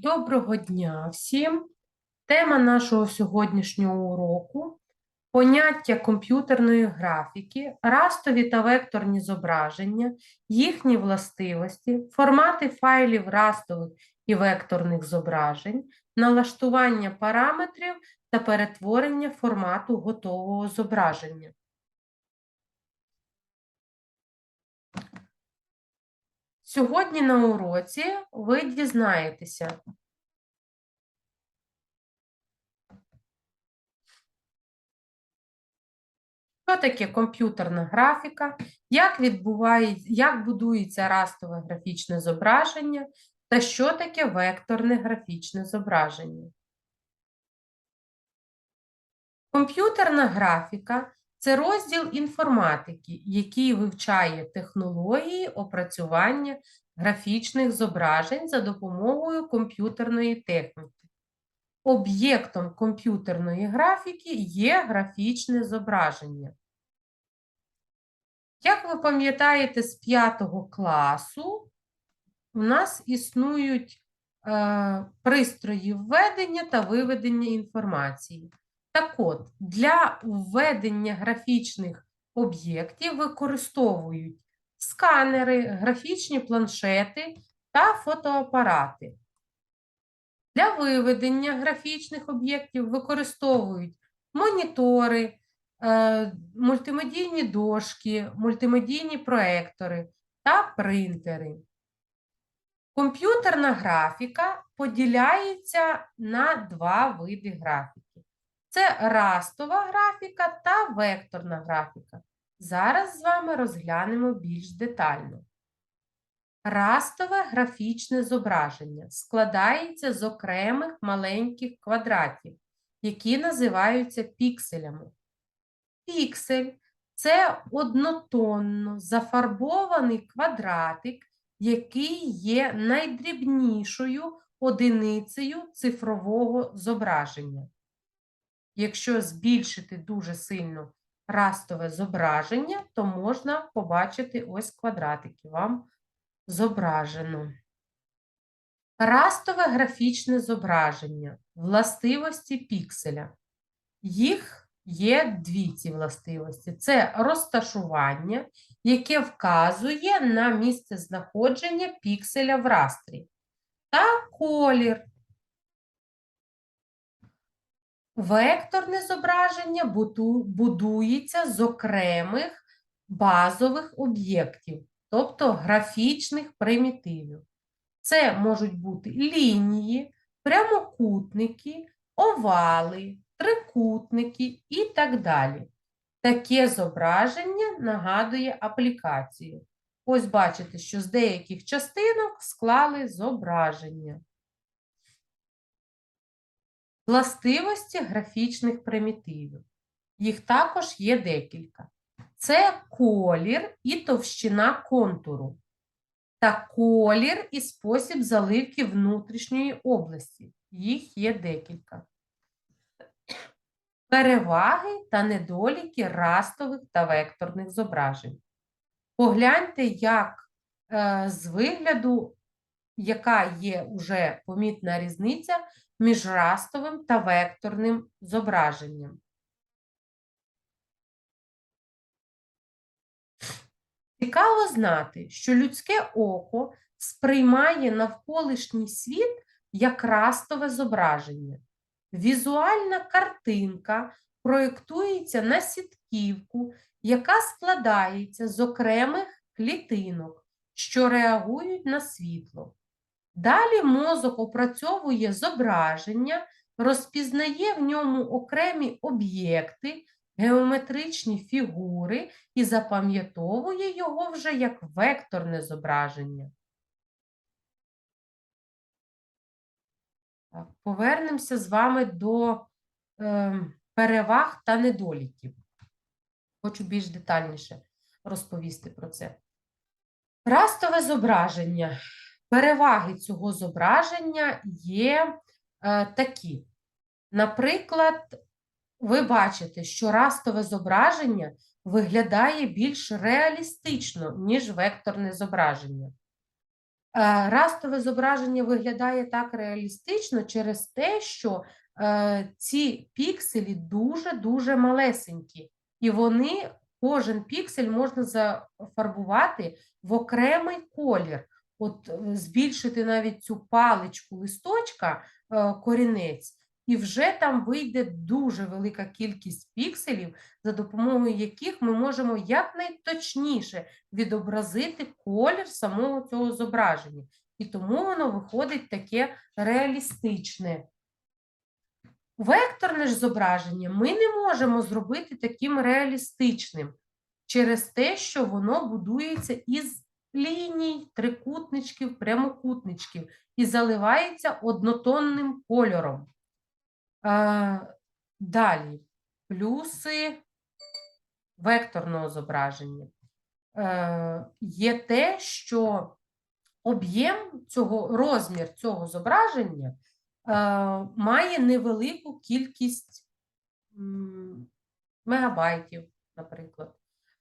Доброго дня всім! Тема нашого сьогоднішнього уроку поняття комп'ютерної графіки, растові та векторні зображення, їхні властивості, формати файлів растових і векторних зображень, налаштування параметрів та перетворення формату готового зображення. Сьогодні на уроці ви дізнаєтеся, що таке комп'ютерна графіка, як як будується растове графічне зображення? Та що таке векторне графічне зображення. Комп'ютерна графіка це розділ інформатики, який вивчає технології опрацювання графічних зображень за допомогою комп'ютерної техніки. Об'єктом комп'ютерної графіки є графічне зображення. Як ви пам'ятаєте, з 5 класу у нас існують е, пристрої введення та виведення інформації. Так от, для введення графічних об'єктів використовують сканери, графічні планшети та фотоапарати. Для виведення графічних об'єктів використовують монітори, е, мультимедійні дошки, мультимедійні проектори та принтери. Комп'ютерна графіка поділяється на два види графіки. Це растова графіка та векторна графіка. Зараз з вами розглянемо більш детально. Растове графічне зображення складається з окремих маленьких квадратів, які називаються пікселями. Піксель це однотонно зафарбований квадратик, який є найдрібнішою одиницею цифрового зображення. Якщо збільшити дуже сильно растове зображення, то можна побачити ось квадратики вам зображено. Растове графічне зображення, властивості пікселя. Їх є дві ці властивості. Це розташування, яке вказує на місце знаходження пікселя в растрі, та колір, Векторне зображення будується з окремих базових об'єктів, тобто графічних примітивів. Це можуть бути лінії, прямокутники, овали, трикутники і так далі. Таке зображення нагадує аплікацію. Ось бачите, що з деяких частинок склали зображення. Властивості графічних примітивів. Їх також є декілька. Це колір і товщина контуру, та колір і спосіб заливки внутрішньої області. Їх є декілька. Переваги та недоліки растових та векторних зображень. Погляньте, як е, з вигляду, яка є вже помітна різниця між растовим та векторним зображенням. Цікаво знати, що людське око сприймає навколишній світ як растове зображення. Візуальна картинка проєктується на сітківку, яка складається з окремих клітинок, що реагують на світло. Далі мозок опрацьовує зображення, розпізнає в ньому окремі об'єкти, геометричні фігури і запам'ятовує його вже як векторне зображення. Повернемося з вами до е, переваг та недоліків. Хочу більш детальніше розповісти про це. Растове зображення. Переваги цього зображення є е, такі. Наприклад, ви бачите, що растове зображення виглядає більш реалістично, ніж векторне зображення. Е, Растове зображення виглядає так реалістично через те, що е, ці пікселі дуже-дуже малесенькі, і вони, кожен піксель можна зафарбувати в окремий колір. От е, збільшити навіть цю паличку листочка, е, корінець, і вже там вийде дуже велика кількість пікселів, за допомогою яких ми можемо якнайточніше відобразити колір самого цього зображення. І тому воно виходить таке реалістичне. Векторне ж зображення ми не можемо зробити таким реалістичним через те, що воно будується із ліній, трикутничків, прямокутничків і заливається однотонним кольором. Е, Далі, плюси векторного зображення. Е, Є те, що об'єм цього, розмір цього зображення е, має невелику кількість мегабайтів, наприклад.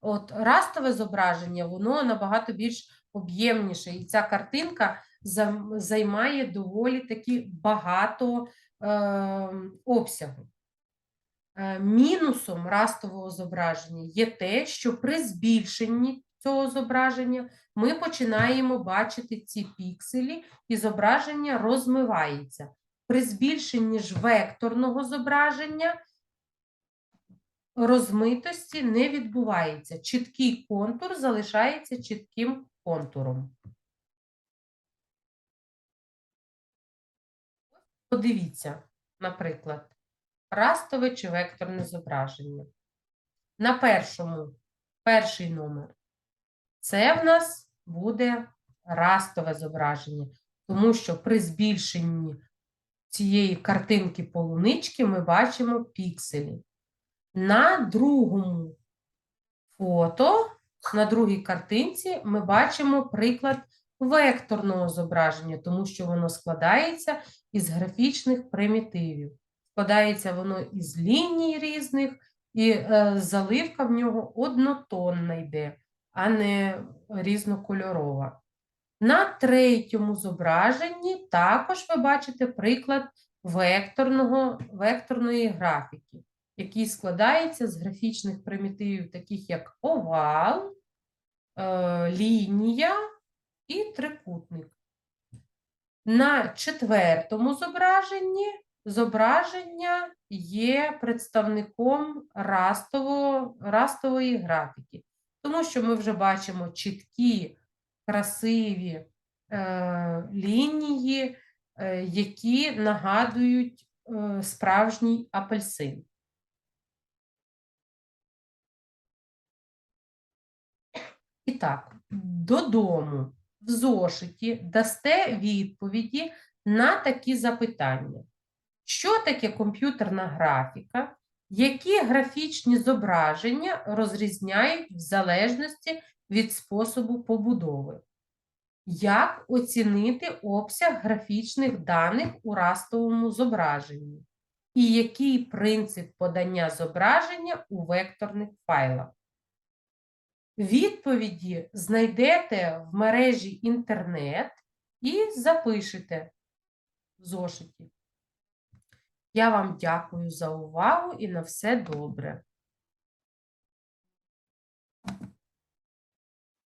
От растове зображення, воно набагато більш об'ємніше, і ця картинка займає доволі таки багато е, обсягу. Мінусом растового зображення є те, що при збільшенні цього зображення ми починаємо бачити ці пікселі, і зображення розмивається. При збільшенні ж векторного зображення розмитості не відбувається. Чіткий контур залишається чітким контуром. Подивіться, наприклад, растове чи векторне зображення. На першому, перший номер. Це в нас буде растове зображення, тому що при збільшенні цієї картинки полунички ми бачимо пікселі. На другому фото, на другій картинці, ми бачимо приклад векторного зображення, тому що воно складається із графічних примітивів. Складається воно із ліній різних, і е, заливка в нього однотонна йде, а не різнокольорова. На третьому зображенні також ви бачите приклад векторного, векторної графіки, який складається з графічних примітивів, таких як овал, е, лінія і трикутник. На четвертому зображенні зображення є представником растового, растової графіки, тому що ми вже бачимо чіткі, красиві е, лінії, е, які нагадують е, справжній апельсин. І так, додому в зошиті дасте відповіді на такі запитання. Що таке комп'ютерна графіка? Які графічні зображення розрізняють в залежності від способу побудови? Як оцінити обсяг графічних даних у растовому зображенні? І який принцип подання зображення у векторних файлах? Відповіді знайдете в мережі інтернет і запишете в зошиті. Я вам дякую за увагу і на все добре.